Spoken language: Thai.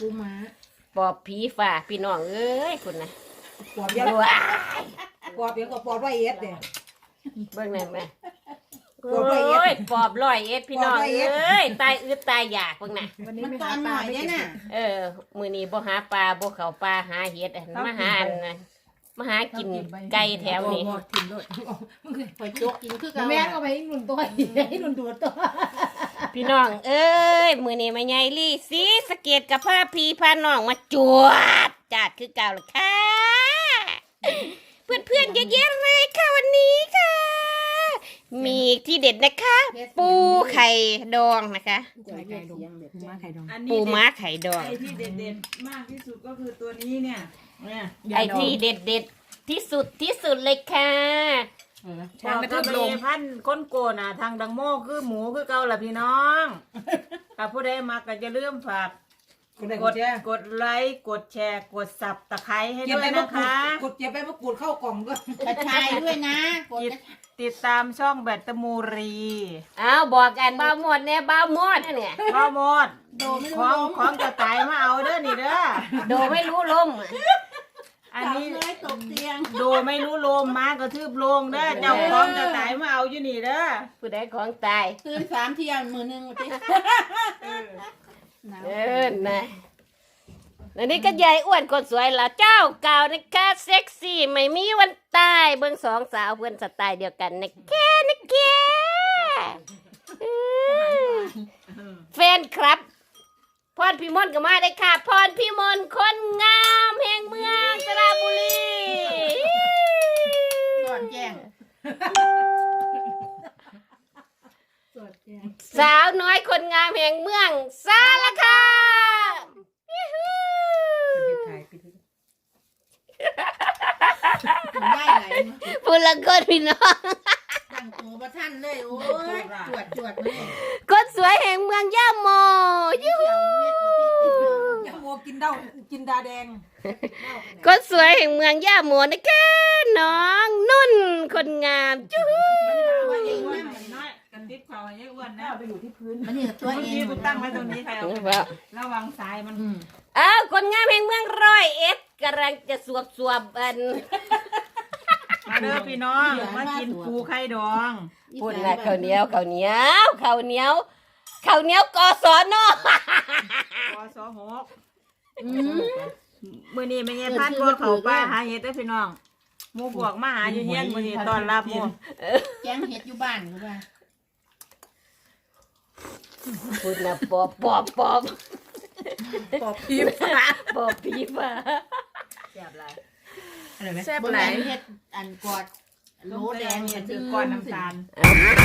ปูม้าปอบผีฝ่าพี่น้องเอ้ยคุณนะปอบเยอะว้าปอบเยอะกว่าปอบร้อยเอ็ดเนี่ย เบิ่งนั่นแม่ปอบร้อยเอ็ดโอ้ยปอบร้อยเอ็ดพี่น้องปอบร้อยเอ็ดเอ้ยตายอึดตายอยากเบิ่งน่ะ วันนี้มันไม่ตอหานหปน่ลาอยไม่ได้ได้น่ะเออ มื้อนี้บ่หาปลาบ่เข้าปลาหาเห็ดอะมาหาอันนะมาหากินไก่แถวนี้บอกถิ่นด้วยมึงเคยปล่อยโจกกินคือเกันแม่ก็ไปให้หนุนตัวให้หนุนตัวตัว พี่น้อง เอ้ย มือนี้มาใหญ่ลี่สีสะเกตกับผ้าพีพาน้องมาจวดจัดคือเก่าเลยค่ะ เพื่อนเพื่อนๆเยอะแยะเลยค่ะวันนี้ค่ะ มีที่เด็ดนะคะ ปูไข่ดองนะคะไข่ดองปูม้าไข่ดองอันปูนี้ม้าไข่ดอง ไอ้ที่เด็ดๆมากที่สุดก็คือตัวนี้เนี่ยเนี่ยไอที่เด็ดเด็ดๆที่สุดที่สุดเลยค่ะ ชาวกระเบพันก้นโกนอะ ทางดังโม่คือหมูคือเกาล่ะพี่น้องถ้าผู้ใดมาก็จะเริ่าลืมฝากกดได้กกดดแชร์กดไลค์กดแชร์กดสับตะไคร้ให้เก็บด้วไปยมะนะกรูดคะ กดเก็บไปมะกรูดเข้ากล่องด้วยกระชายด้วยนะกดติดติดตามช่องแบตเตอมูรีอ้าวบอกกันบ้าวหมดเนี่ยบ้าวหมดนะเนี่ย พ่อหมดโดไม่ขรู้องล้มของจะตายมาเอาเด้อนี่เด้อ โดไม่รู้ลมอั นนี้สาวน้อยตกเตียงโดไม่รู้โลมมากระทืบโลงเด้อเจ้าของจะตายมาเอาอยู่นี่เด้อผู้ใดของตาย ตื่นสามเที่ยงมือหนึงวันที่เออนะอันนี้ก็ยายอ้วนคนสวยละเจ้าเก่านะคะเซ็กซี่ไม่มีวันตายเบิ่งสองสาวเพื่อนสไตล์เดียวกันนะแค่นะแค่เออแฟนครับ พรพิมลก็มาได้ค่ะ พรพิมลคนงามแห่งเมื สาวน้อยคนงามแห่งเมืองสารคามยูฮูถ่ายปิดผมได้ไหลมาพูดละคนพี่น้องตั้งตัวประท่านเลยโอ้ยจวดจวดเลยคนสวยแห่งเมืองย่าโมยูฮูยังโมกินเด้ากินดาแดงคนสวยแห่งเมืองย่าโมนะคะน้องนุ่นคนงามยูฮู กันติดเขาให้อ้วนนะไปอยู่ที่พื้นมันนี่ตัวเมื่อเอกี้งกูตั้งไว้ตรงนี้ใครเอาระวังสายมันอืมอ้าวคนงามแห่งเมืองร้อยเอ็ดกำลังจะสวบสวบอันมาเด้อพี่น้องมากินปูไข่ดองพูดนะข้าวเหนียวข้าวเหนียวข้าวเหนียวข้าวเหนียวกอสอนอปอสอหกอืมมื้อนี้ไม่ใช่พันบ่เขาป้าหาเห็ดเด้อพี่น้องหมู่พวกมาหาอยู่เฮียนมื้อนี้ต้อนรับหมู่แกงเห็ดอยู่บ้านหรือเปล่า พูดนะปอบปอบปอบปอบพีฟ้าปอบผีฟ้าแซ่บหลายอะไรไหมแซ่บบ่หลาแม่ยนเห็ดอันกอดโหลแดงเนี่เนี่ยยคืคืออก้ก้ออนนน้ำน้ำตาตาลล